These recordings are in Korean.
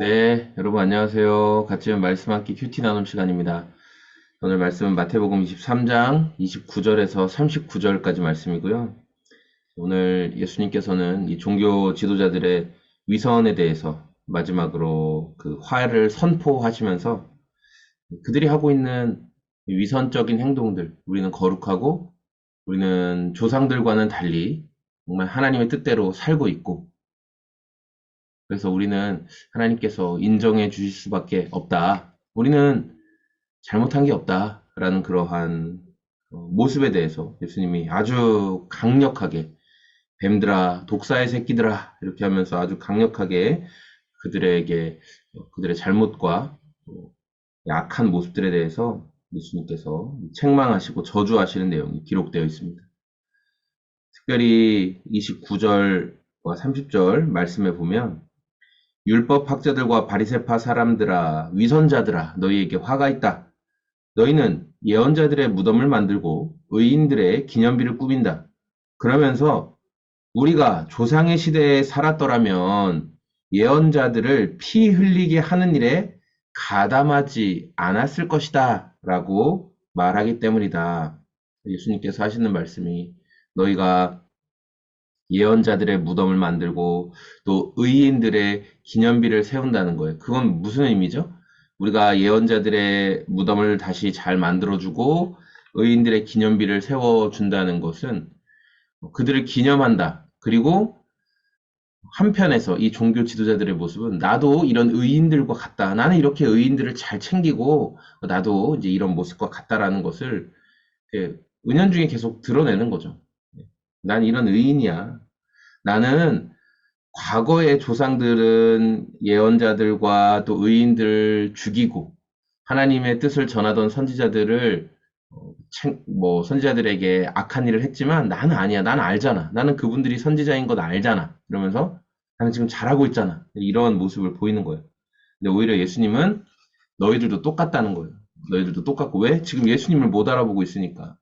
네, 여러분 안녕하세요. 같이 말씀 함께 큐티 나눔 시간입니다. 오늘 말씀은 마태복음 23장 29절에서 39절까지 말씀이고요. 오늘 예수님께서는 이 종교 지도자들의 위선에 대해서 마지막으로 그 화를 선포하시면서 그들이 하고 있는 위선적인 행동들, 우리는 거룩하고 우리는 조상들과는 달리 정말 하나님의 뜻대로 살고 있고 그래서 우리는 하나님께서 인정해 주실 수밖에 없다. 우리는 잘못한 게 없다. 라는 그러한 어, 모습에 대해서 예수님이 아주 강력하게 뱀들아, 독사의 새끼들아, 이렇게 하면서 아주 강력하게 그들에게 어, 그들의 잘못과 약한 모습들에 대해서 예수님께서 책망하시고 저주하시는 내용이 기록되어 있습니다. 특별히 29절과 30절 말씀에 보면 율법 학자들과 바리새파 사람들아 위선자들아 너희에게 화가 있다. 너희는 예언자들의 무덤을 만들고 의인들의 기념비를 꾸민다. 그러면서 우리가 조상의 시대에 살았더라면 예언자들을 피 흘리게 하는 일에 가담하지 않았을 것이다. 라고 말하기 때문이다. 예수님께서 하시는 말씀이 너희가 예언자들의 무덤을 만들고 또 의인들의 기념비를 세운다는 거예요. 그건 무슨 의미죠? 우리가 예언자들의 무덤을 다시 잘 만들어주고 의인들의 기념비를 세워준다는 것은 그들을 기념한다. 그리고 한편에서 이 종교 지도자들의 모습은 나도 이런 의인들과 같다. 나는 이렇게 의인들을 잘 챙기고 나도 이제 이런 모습과 같다라는 것을 은연중에 계속 드러내는 거죠. 난 이런 의인이야. 나는 과거의 조상들은 예언자들과 또 의인들을 죽이고 하나님의 뜻을 전하던 선지자들을 어, 뭐 선지자들에게 악한 일을 했지만 나는 아니야. 나는 알잖아. 나는 그분들이 선지자인 것 알잖아. 이러면서 나는 지금 잘하고 있잖아. 이런 모습을 보이는 거예요. 근데 오히려 예수님은 너희들도 똑같다는 거예요. 너희들도 똑같고 왜? 지금 예수님을 못 알아보고 있으니까.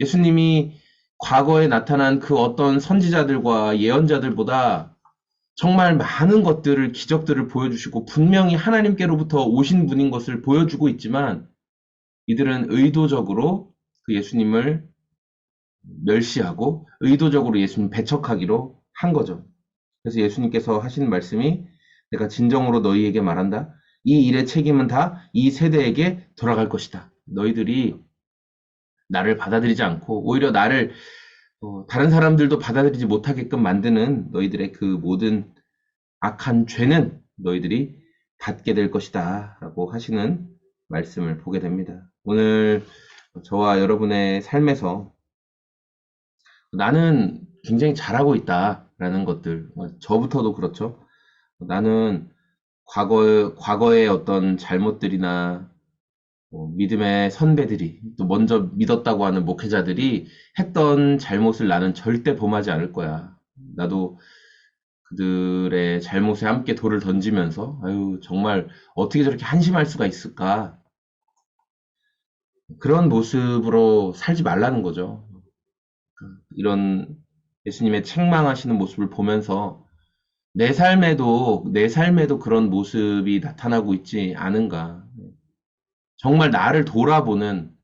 예수님이 과거에 나타난 그 어떤 선지자들과 예언자들보다 정말 많은 것들을, 기적들을 보여주시고 분명히 하나님께로부터 오신 분인 것을 보여주고 있지만 이들은 의도적으로 그 예수님을 멸시하고 의도적으로 예수님 배척하기로 한 거죠. 그래서 예수님께서 하신 말씀이 내가 진정으로 너희에게 말한다. 이 일의 책임은 다 이 세대에게 돌아갈 것이다. 너희들이 나를 받아들이지 않고 오히려 나를 어, 다른 사람들도 받아들이지 못하게끔 만드는 너희들의 그 모든 악한 죄는 너희들이 받게 될 것이다 라고 하시는 말씀을 보게 됩니다. 오늘 저와 여러분의 삶에서 나는 굉장히 잘하고 있다라는 것들, 저부터도 그렇죠. 나는 과거, 과거의 어떤 잘못들이나 뭐 믿음의 선배들이 또 먼저 믿었다고 하는 목회자들이 했던 잘못을 나는 절대 범하지 않을 거야. 나도 그들의 잘못에 함께 돌을 던지면서 아유 정말 어떻게 저렇게 한심할 수가 있을까? 그런 모습으로 살지 말라는 거죠. 이런 예수님의 책망하시는 모습을 보면서 내 삶에도 내 삶에도 그런 모습이 나타나고 있지 않은가? 정말 나를 돌아보는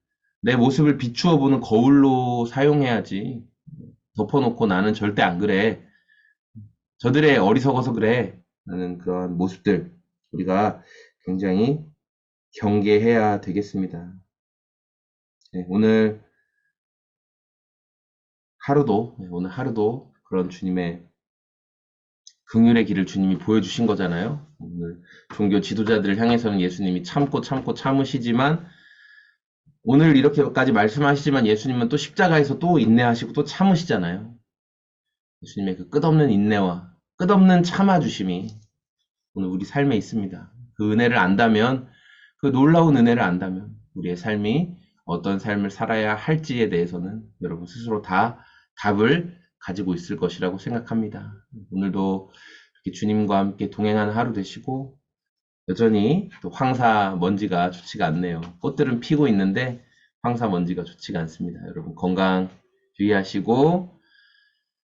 내 모습을 비추어 보는 거울로 사용해야지. 덮어놓고 나는 절대 안 그래. 저들의 어리석어서 그래. 라는 그런 모습들 우리가 굉장히 경계해야 되겠습니다. 네, 오늘 하루도 네, 오늘 하루도 그런 주님의 긍휼의 길을 주님이 보여주신 거잖아요. 오늘 종교 지도자들을 향해서는 예수님이 참고 참고 참으시지만 오늘 이렇게까지 말씀하시지만 예수님은 또 십자가에서 또 인내하시고 또 참으시잖아요. 예수님의 그 끝없는 인내와 끝없는 참아주심이 오늘 우리 삶에 있습니다. 그 은혜를 안다면 그 놀라운 은혜를 안다면 우리의 삶이 어떤 삶을 살아야 할지에 대해서는 여러분 스스로 다 답을 가지고 있을 것이라고 생각합니다. 오늘도 이렇게 주님과 함께 동행하는 하루 되시고 여전히 또 황사 먼지가 좋지가 않네요. 꽃들은 피고 있는데 황사 먼지가 좋지가 않습니다. 여러분 건강 주의하시고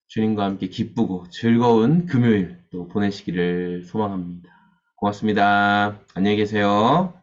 주님과 함께 기쁘고 즐거운 금요일 또 보내시기를 소망합니다. 고맙습니다. 안녕히 계세요.